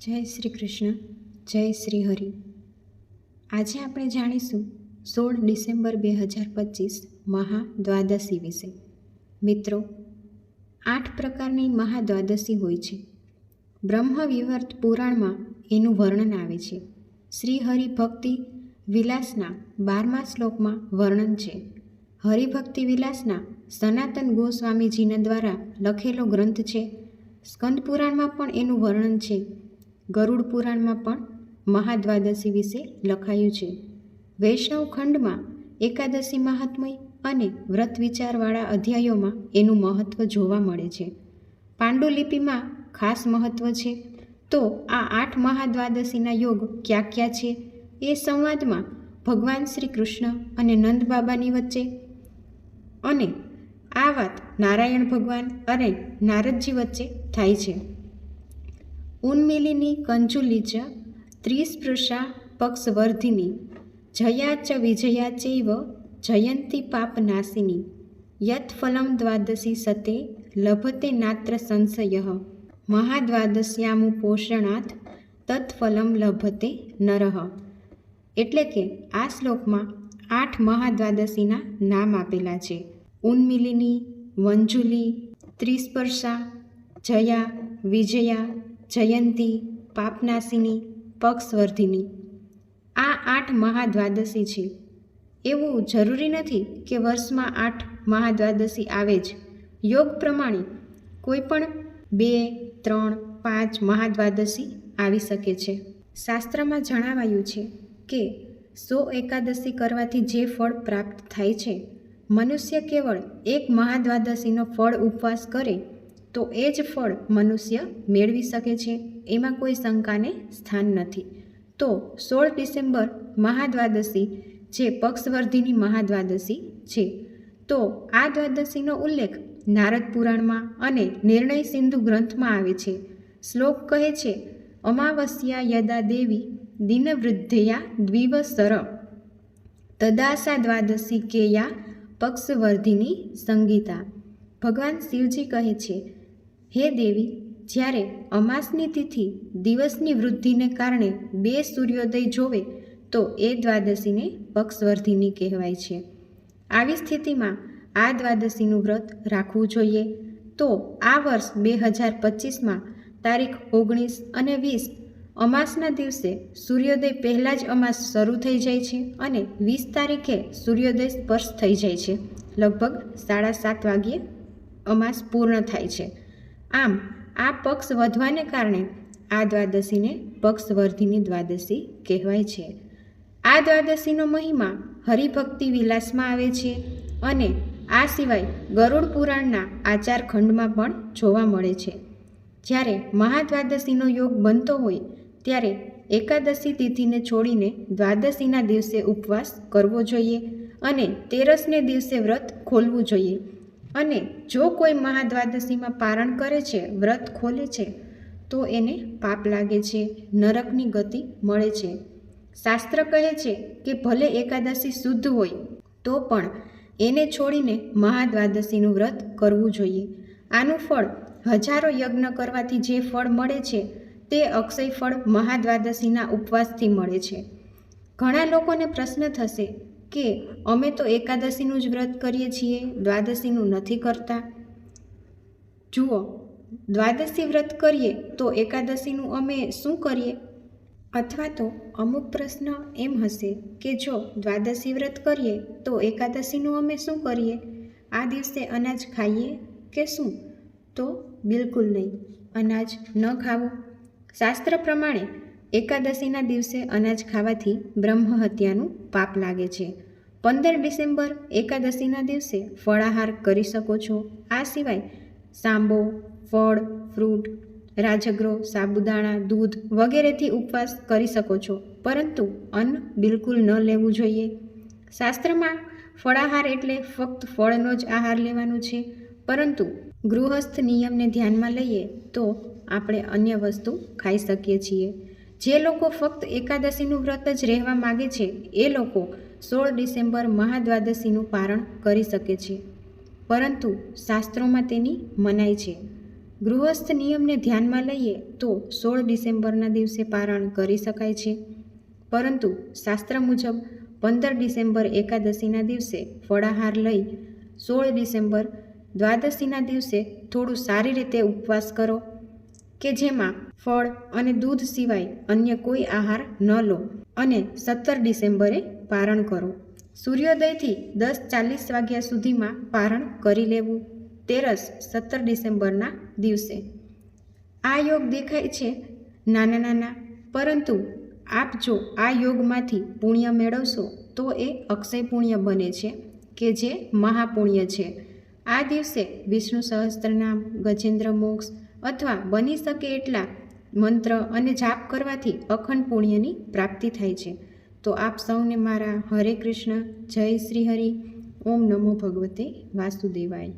જય શ્રી કૃષ્ણ, જય શ્રી હરિ. આજે આપણે જાણીશું સોળ ડિસેમ્બર બે હજાર પચીસ મહાદ્વાદશી વિશે. મિત્રો, આઠ પ્રકારની મહાદ્વાદશી હોય છે. બ્રહ્મવિવર્ત પુરાણમાં એનું વર્ણન આવે છે. શ્રી હરિભક્તિ વિલાસના બારમા શ્લોકમાં વર્ણન છે. હરિભક્તિ વિલાસના સનાતન ગોસ્વામીજીના દ્વારા લખેલો ગ્રંથ છે. સ્કંદ પુરાણમાં પણ એનું વર્ણન છે. ગરુડ પુરાણમાં પણ મહાદ્વાદશી વિશે લખાયું છે. વૈષ્ણવ ખંડમાં એકાદશી મહાત્મય અને વ્રત વિચારવાળા અધ્યાયોમાં એનું મહત્ત્વ જોવા મળે છે. પાંડુલિપિમાં ખાસ મહત્ત્વ છે. તો આ આઠ મહાદ્વાદશીના યોગ ક્યાં ક્યાં છે? એ સંવાદમાં ભગવાન શ્રી કૃષ્ણ અને નંદ બાબાની વચ્ચે અને આ વાત નારાયણ ભગવાન અને નારદજી વચ્ચે થાય છે. ઉન્મિલિની કંજુલિચ, ત્રિસ્પૃશા, પક્ષવર્ધિની, જયા ચ વિજયા ચૈવ, જયંતી પાપનાશિની યત્ફલમ દ્વાદશી સતે, લભતે નાત્ર સંશય, મહાદ્વાદશ્યામુ પોષણાથ તત્ફલમ લભતે નરહ એટલે કે આ શ્લોકમાં આઠ મહાદ્વાદશીના નામ આપેલા છે. ઉન્મિલિની, વંજુલી ત્રિસ્પર્શા જયા, વિજયા જયંતી, પાપનાશિની, પક્ષવર્ધિની. આ આઠ મહાદ્વાદશી છે. એવું જરૂરી નથી કે વર્ષમાં આઠ મહાદ્વાદશી આવે જ. યોગ પ્રમાણે કોઈ પણ બે, ત્રણ, પાંચ મહાદ્વાદશી આવી શકે છે. શાસ્ત્રમાં જણાવાયું છે કે સો એકાદશી કરવાથી જે ફળ પ્રાપ્ત થાય છે, મનુષ્ય કેવળ એક મહાદ્વાદશીનો ફળ ઉપવાસ કરે તો એ જ ફળ મનુષ્ય મેળવી શકે છે, એમાં કોઈ શંકાને સ્થાન નથી. તો સોળ ડિસેમ્બર મહાદ્વાદશી, જે પક્ષવર્ધિની મહાદ્વાદશી છે. તો આ દ્વાદશીનો ઉલ્લેખ નારદ પુરાણમાં અને નિર્ણય સિંધુ ગ્રંથમાં આવે છે. શ્લોક કહે છે, અમાવસ્યા યદા દેવી દિનવૃદ્ધયા દ્વિવસર. તદાસા દ્વાદશી કેયા પક્ષવર્ધિની સંગીતા. ભગવાન શિવજી કહે છે હે દેવી, જ્યારે અમાસની તિથિ દિવસની વૃદ્ધિને કારણે બે સૂર્યોદય જોવે, તો એ દ્વાદશીને પક્ષવર્ધિની કહેવાય છે. આવી સ્થિતિમાં આ દ્વાદશીનું વ્રત રાખવું જોઈએ. તો આ વર્ષ બે હજાર પચીસમાં તારીખ ઓગણીસ અને વીસ, અમાસના દિવસે સૂર્યોદય પહેલાં જ અમાસ શરૂ થઈ જાય છે અને વીસ તારીખે સૂર્યોદય સ્પર્શ થઈ જાય છે. લગભગ સાડા સાત વાગ્યે અમાસ પૂર્ણ થાય છે. આમ, આ પક્ષ વધવાને કારણે આ દ્વાદશીને પક્ષવર્ધિની દ્વાદશી કહેવાય છે. આ દ્વાદશીનો મહિમા હરિભક્તિ વિલાસમાં આવે છે અને આ સિવાય ગરુડ પુરાણના આચાર ખંડમાં પણ જોવા મળે છે. જ્યારે મહાદ્વાદશીનો યોગ બનતો હોય, ત્યારે એકાદશી તિથિને છોડીને દ્વાદશીના દિવસે ઉપવાસ કરવો જોઈએ અને તેરસને દિવસે વ્રત ખોલવું જોઈએ. અને જો કોઈ મહાદ્વાદશીમાં પારણ કરે છે, વ્રત ખોલે છે, તો એને પાપ લાગે છે, નરકની ગતિ મળે છે. શાસ્ત્ર કહે છે કે ભલે એકાદશી શુદ્ધ હોય, તો પણ એને છોડીને મહાદ્વાદશીનું વ્રત કરવું જોઈએ. આનું ફળ હજારો યજ્ઞ કરવાથી જે ફળ મળે છે, તે અક્ષય ફળ મહાદ્વાદશીના ઉપવાસથી મળે છે. ઘણા લોકોને પ્રશ્ન થશે કે અમે તો એકાદશીનું જ વ્રત કરીએ છીએ, દ્વાદશીનું નથી કરતા. જુઓ, દ્વાદશી વ્રત કરીએ તો એકાદશીનું અમે શું કરીએ? અથવા તો અમુક પ્રશ્ન એમ હશે કે જો દ્વાદશી વ્રત કરીએ તો એકાદશીનું અમે શું કરીએ? આ દિવસે અનાજ ખાઈએ કે શું? તો બિલકુલ નહીં, અનાજ ન ખાવું. શાસ્ત્ર પ્રમાણે એકાદશીના દિવસે અનાજ ખાવાથી બ્રહ્મ હત્યાનું પાપ લાગે છે. પંદર ડિસેમ્બર એકાદશીના દિવસે ફળાહાર કરી શકો છો. આ સિવાય સાંબો, ફળ, ફ્રૂટ રાજગરો સાબુદાણા, દૂધ વગેરેથી ઉપવાસ કરી શકો છો. પરંતુ અન્ન બિલકુલ ન લેવું જોઈએ. શાસ્ત્રમાં ફળાહાર એટલે ફક્ત ફળનો જ આહાર લેવાનો છે. પરંતુ ગૃહસ્થ નિયમને ધ્યાનમાં લઈએ તો આપણે અન્ય વસ્તુ ખાઈ શકીએ છીએ. જે લોકો ફક્ત એકાદશીનું વ્રત જ રહેવા માગે છે, એ લોકો સોળ ડિસેમ્બર મહાદ્વાદશીનું પારણ કરી શકે છે. પરંતુ શાસ્ત્રોમાં તેની મનાઈ છે. ગૃહસ્થ નિયમને ધ્યાનમાં લઈએ તો સોળ ડિસેમ્બરના દિવસે પારણ કરી શકાય છે. પરંતુ શાસ્ત્ર મુજબ પંદર ડિસેમ્બર એકાદશીના દિવસે ફળાહાર લઈ સોળ ડિસેમ્બર દ્વાદશીના દિવસે થોડું સારી રીતે ઉપવાસ કરો. કે જેમાં ફળ અને દૂધ સિવાય અન્ય કોઈ આહાર ન લો અને સત્તર ડિસેમ્બરે પારણ કરો. સૂર્યોદયથી દસ ચાલીસ વાગ્યા સુધીમાં પારણ કરી લેવું. તેરસ સત્તર ડિસેમ્બરના દિવસે. આ યોગ દેખાય છે નાના નાના, પરંતુ આપ જો આ યોગમાંથી પુણ્ય મેળવશો, તો એ અક્ષય પુણ્ય બને છે કે જે મહાપુણ્ય છે. આ દિવસે વિષ્ણુ સહસ્ત્રનામ, ગજેન્દ્ર મોક્ષ અથવા બની શકે એટલા મંત્ર અને જાપ કરવાથી અખંડ પુણ્યની પ્રાપ્તિ થાય છે. તો આપ સૌને મારા હરે કૃષ્ણ, જય શ્રી હરિ. ઓમ નમો ભગવતે વાસુદેવાય.